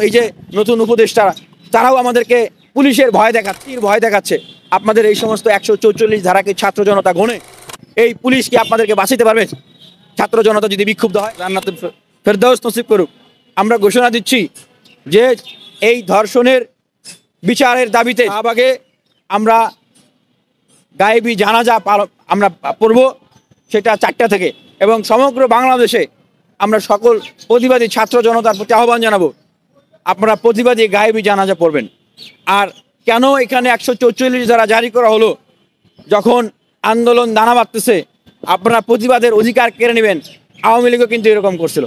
এই যে নতুন উপদেষ্টা, তারাও আমাদেরকে পুলিশের ভয় দেখাচ্ছে তীর ভয় দেখাচ্ছে। আপনাদের এই সমস্ত একশো চৌচল্লিশ ধারাকে ছাত্র জনতা গণে, এই পুলিশ কি আপনাদেরকে বাঁচাতে পারবে? ছাত্র জনতা যদি বিক্ষুব্ধ হয়, জান্নাতুল ফে- ফেরদাউস নসিব করুক। আমরা ঘোষণা দিচ্ছি যে এই ধর্ষণের বিচারের দাবিতে শাহবাগে আমরা গায়েবী জানাজা আমরা পড়ব, সেটা চারটা থেকে। এবং সমগ্র বাংলাদেশে আমরা সকল প্রতিবাদী ছাত্র জনতার প্রতি আহ্বান জানাব। আপনারা প্রতিবাদী গায়েবী জানাজা পড়বেন। আর কেন এখানে একশো চৌচল্লিশ ধারা জারি করা হলো? যখন আন্দোলন দানা বাঁধতেছে, আপনারা প্রতিবাদের অধিকার কেড়ে নেবেন। আওয়ামী লীগও কিন্তু এরকম করছিল।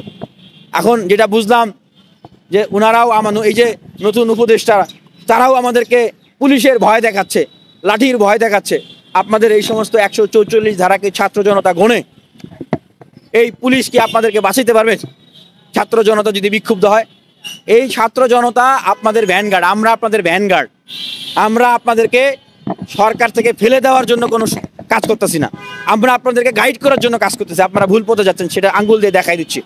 এখন যেটা বুঝলাম যে ওনারাও আমার এই যে নতুন উপদেষ্টা, তারাও আমাদেরকে পুলিশের ভয় দেখাচ্ছে, লাঠির ভয় দেখাচ্ছে। আপনাদের এই সমস্ত একশো চৌচল্লিশ ধারাকে ছাত্র জনতা গণে এই পুলিশ কি আপনাদেরকে বাঁচাতে পারবে? ছাত্র জনতা যদি বিক্ষুব্ধ হয় এই ছাত্র জনতা আপনাদের ভ্যানগার্ড আমরা আপনাদের ভ্যানগার্ড আমরা আপনাদেরকে সরকার থেকে ফেলে দেওয়ার জন্য কোনো কাজ করতেছি না। আমরা আপনাদেরকে গাইড করার জন্য কাজ করতেছি। আপনারা ভুল পথে যাচ্ছেন, সেটা আঙ্গুল দিয়ে দেখাই দিচ্ছি।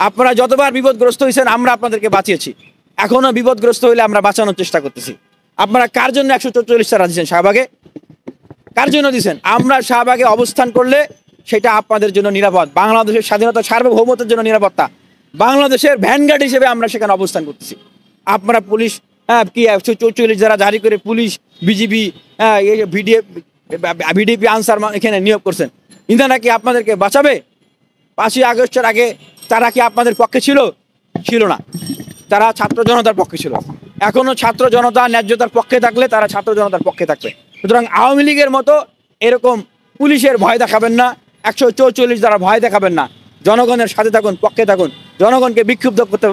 আপনারা যতবার বিপদগ্রস্ত হয়েছেন আমরা আপনাদেরকে বাঁচিয়েছি। এখনও বিপদগ্রস্ত হইলে আমরা বাঁচানোর চেষ্টা করতেছি। আপনারা কার জন্য একশো চৌচল্লিশ টাকা দিচ্ছেন শাহবাগে? কার জন্য দিচ্ছেন আমরা শাহবাগে অবস্থান করলে সেটা আপনাদের জন্য নিরাপদ। বাংলাদেশের স্বাধীনতা সার্বভৌমত্বের জন্য নিরাপত্তা। বাংলাদেশের ভ্যানগার্ড হিসেবে আমরা সেখানে অবস্থান করতেছি। আপনারা পুলিশ হ্যাঁ কি, একশো চৌচল্লিশ যারা জারি করে পুলিশ, বিজিবি হ্যাঁ ভিডিএফ ভিডিপি আনসার এখানে নিয়োগ করছেন। ইন্দা নাকি আপনাদেরকে বাঁচাবে? পাঁচই আগস্টের আগে তারা কি আপনাদের পক্ষে ছিল? ছিল না। তারা ছাত্র জনতার পক্ষে ছিল। এখনও ছাত্র জনতা ন্যায্যতার পক্ষে থাকলে তারা ছাত্র জনতার পক্ষে থাকবে। সুতরাং আওয়ামী লীগের মতো এরকম পুলিশের ভয় দেখাবেন না, একশো চৌচল্লিশ দ্বারা ভয় দেখাবেন না জনগণের সাথে থাকুন, পক্ষে থাকুন। জনগণকে বিক্ষুব্ধ করতে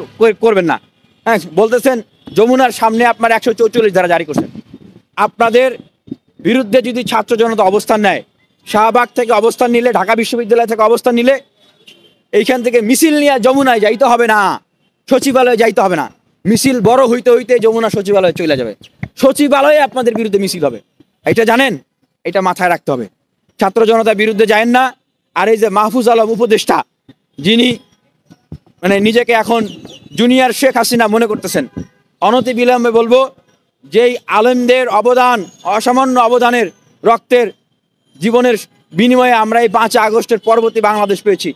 করবেন না। হ্যাঁ বলতেছেন, যমুনার সামনে আপনার একশো চৌচল্লিশ দ্বারা জারি করছেন। আপনাদের বিরুদ্ধে যদি ছাত্র জনতা অবস্থান নেয়, শাহবাগ থেকে অবস্থান নিলে, ঢাকা বিশ্ববিদ্যালয় থেকে অবস্থান নিলে, এইখান থেকে মিছিল নিয়ে যমুনায় যাইতে হবে না। সচিবালয়ে যাইতে হবে না। মিছিল বড় হইতে হইতে যমুনা সচিবালয়ে চলে যাবে। সচিবালয়ে আপনাদের বিরুদ্ধে মিছিল হবে। এটা জানেন? এটা মাথায় রাখতে হবে। ছাত্র জনতার বিরুদ্ধে যায়েন না। আর এই যে মাহফুজ আলম উপদেষ্টা যিনি মানে নিজেকে এখন জুনিয়র শেখ হাসিনা মনে করতেছেন, অনতি বিলম্বে বলব, যেই আলেমদের অবদান, অসামান্য অবদানের রক্তের জীবনের বিনিময়ে আমরা এই পাঁচ আগস্টের পরবর্তী বাংলাদেশ পেয়েছি,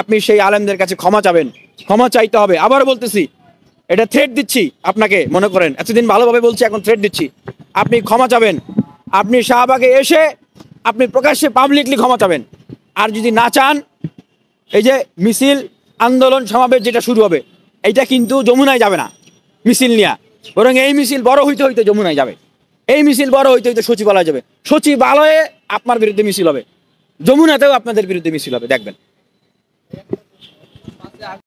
আপনি সেই আলেমদের কাছে ক্ষমা চাবেন, ক্ষমা চাইতে হবে। আবার বলতেছি, এটা থ্রেট দিচ্ছি আপনাকে, মনে করেন, এতদিন ভালোভাবে বলছি, এখন থ্রেট দিচ্ছি। আপনি ক্ষমা চাবেন, আপনি শাহবাগে এসে, আপনি প্রকাশ্যে পাবলিকলি ক্ষমা চাবেন। আর যদি না চান এই যে মিছিল আন্দোলন সমাবেশ যেটা শুরু হবে, এইটা কিন্তু যমুনায় যাবে না, মিছিল নিয়ে। বরং এই মিছিল বড় হইতে হইতে যমুনায় যাবে। এই মিছিল বড় হইতে হইতে সচিবালয় যাবে। সচিবালয়ে আপনার বিরুদ্ধে মিছিল হবে। যমুনাতেও আপনাদের বিরুদ্ধে মিছিল হবে, দেখবেন।